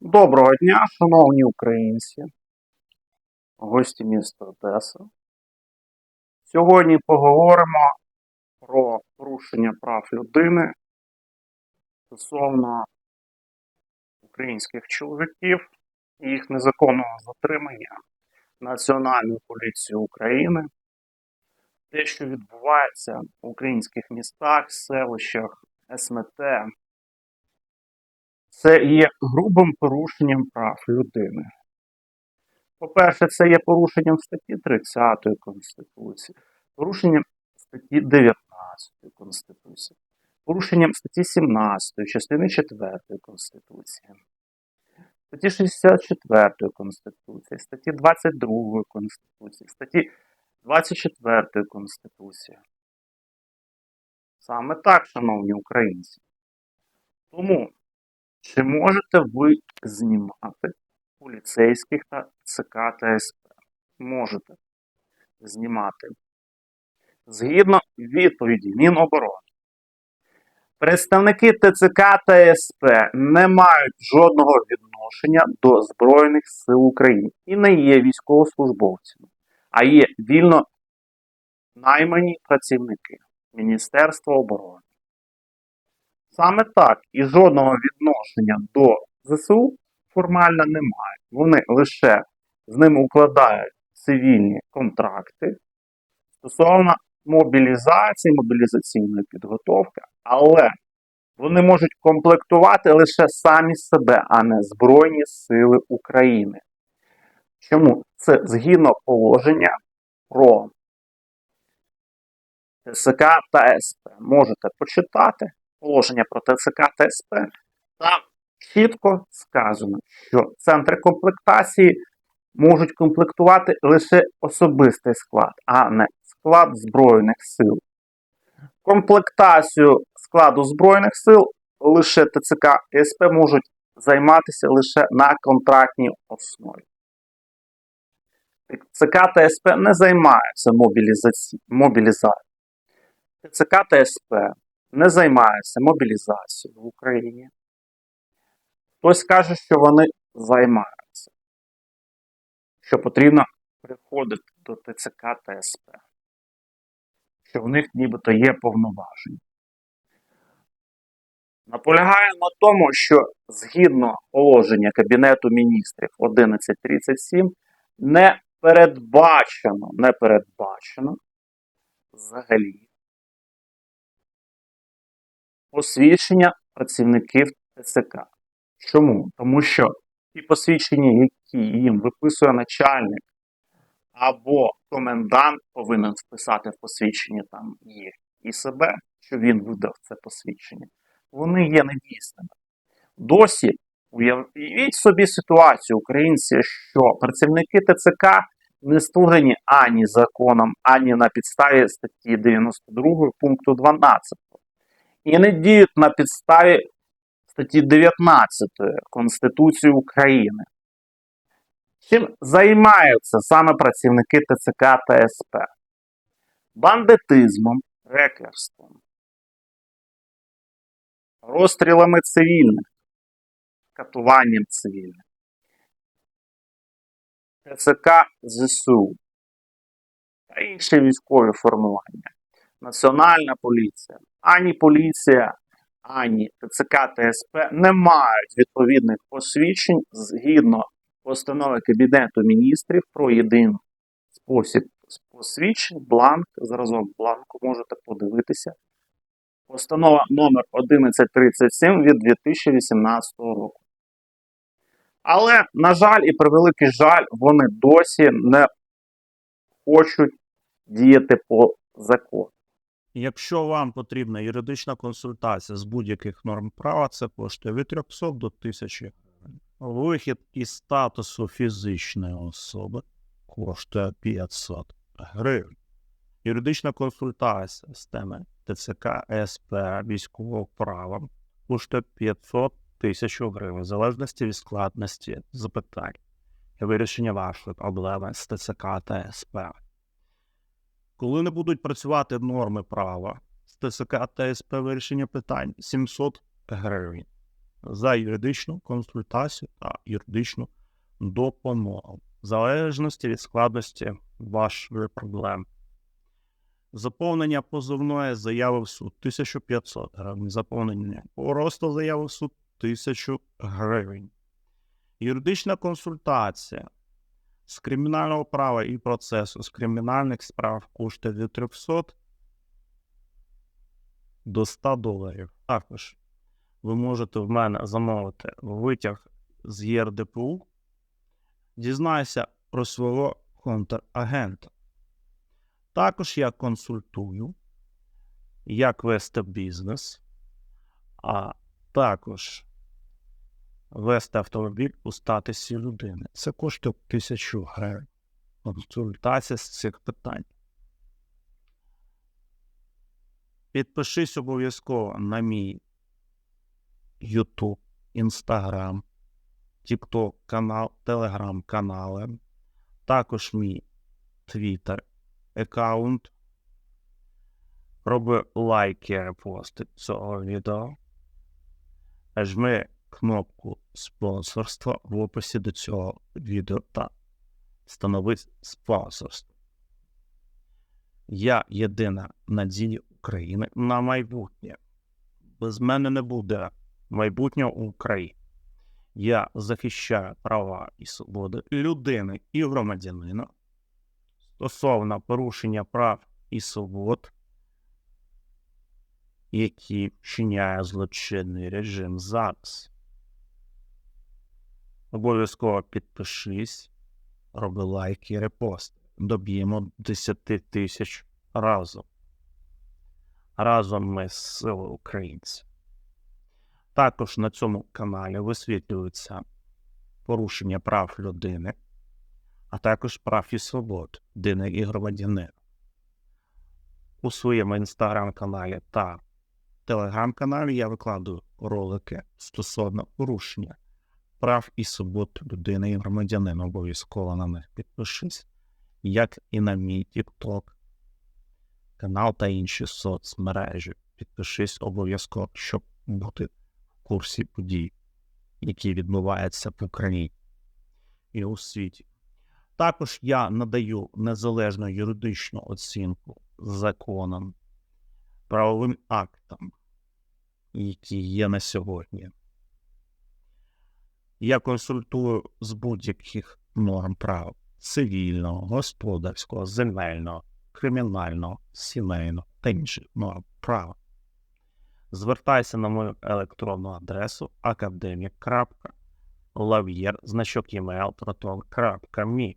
Доброго дня, шановні українці, гості міста Одеса. Сьогодні поговоримо про порушення прав людини стосовно українських чоловіків і їх незаконного затримання Національною поліцією України. Те, що відбувається в українських містах, селищах, СМТ, це є грубим порушенням прав людини. По-перше, це є порушенням статті 30 Конституції, порушенням статті 19 Конституції, порушенням статті 17 частини 4 Конституції, статті 64 Конституції, статті 22 Конституції, статті 24 Конституції. Саме так, шановні українці. Тому чи можете ви знімати поліцейських та ЦК та СП? Можете знімати. Згідно відповіді Міноборони, представники ТЦК та СП не мають жодного відношення до Збройних сил України і не є військовослужбовцями, а є вільно наймані працівники Міністерства оборони. Саме так і жодного відношення до ЗСУ формально немає. Вони лише з ними укладають цивільні контракти стосовно мобілізації, мобілізаційної підготовки, але вони можуть комплектувати лише самі себе, а не Збройні Сили України. Чому? Це згідно положення про ТСК та СП. Можете почитати положення про ТЦК та СП, там чітко сказано, що центри комплектації можуть комплектувати лише особистий склад, а не склад Збройних сил. Комплектацію складу Збройних сил лише ТЦК і СП можуть займатися лише на контрактній основі. ТЦК та не мобілізаці- мобілізацією. ТЦК та не займаються мобілізацією в Україні. Хтось каже, що вони займаються, що потрібно приходити до ТЦК та СП, що в них нібито є повноваження. Наполягаю на тому, що згідно положення Кабінету міністрів 1137 не передбачено, не передбачено взагалі посвідчення працівників ТЦК. Чому? Тому що ті посвідчення, які їм виписує начальник або комендант, повинен вписати в посвідчення там їх і себе, що він видав це посвідчення, вони є недійсними. Досі уявіть собі ситуацію, українці, що працівники ТЦК не створені ані законом, ані на підставі статті 92 пункту 12 і не діють на підставі статті 19 Конституції України. Чим займаються саме працівники ТЦК та СП? Бандитизмом, рекерством, розстрілами цивільних, катуванням цивільних, ТЦК ЗСУ та інші військові формування. Національна поліція, ані поліція, ані ТЦК та СП не мають відповідних посвідчень згідно постанови Кабінету міністрів про єдиний спосіб посвідчень, бланк, зразок бланку можете подивитися. Постанова номер 1137 від 2018 року. Але, на жаль, і при великий жаль, вони досі не хочуть діяти по закону. Якщо вам потрібна юридична консультація з будь-яких норм права, це коштує від 300 до 1000 гривень. Вихід із статусу фізичної особи коштує 500 гривень. Юридична консультація з теми ТЦК, СП, військового права коштує 500 тисяч гривень, в залежності від складності запитань і вирішення вашої проблеми з ТЦК та СП. Коли не будуть працювати норми права з ТСК та СП вирішення питань 700 гривень. за юридичну консультацію та юридичну допомогу, в залежності від складності вашої проблеми. Заповнення позовної заяви в суд 1500 гривень. Заповнення просто заяви в суд 1000 гривень. Юридична консультація з кримінального права і процесу з кримінальних справ коштує від 300 до 100 доларів. Також ви можете в мене замовити витяг з ЄРДПУ, дізнайся про свого контрагента. Також я консультую, як вести бізнес, а також вести автомобіль у статусі людини. Це коштує тисячу гривень. Консультація з цих питань. Підпишись обов'язково на мій YouTube, Instagram, TikTok канал, Telegram канали, також мій Twitter аккаунт. Роби лайки, репости цього відео. Жми кнопку спонсорства в описі до цього відео та встанови спонсорство. Я єдина надія України на майбутнє. Без мене не буде майбутнього України. Я захищаю права і свободи людини і громадянина стосовно порушення прав і свобод, які вчиняє злочинний режим зараз. Обов'язково підпишись, роби лайки і репости. Доб'ємо 10 тисяч разом. Разом ми з сили українців. Також на цьому каналі висвітлюються порушення прав людини, а також прав і свобод людини і громадянина. У своєму інстаграм-каналі та телеграм-каналі я викладаю ролики стосовно порушення прав і свобод людини і громадянина. Обов'язково на них підпишись, як і на мій TikTok, канал та інші соцмережі. Підпишись обов'язково, щоб бути в курсі подій, які відбуваються в Україні і у світі. Також я надаю незалежну юридичну оцінку законам, правовим актам, які є на сьогодні. Я консультую з будь-яких норм прав цивільного, господарського, земельного, кримінального, сімейного та інших норм права. Звертайся на мою електронну адресу proton.me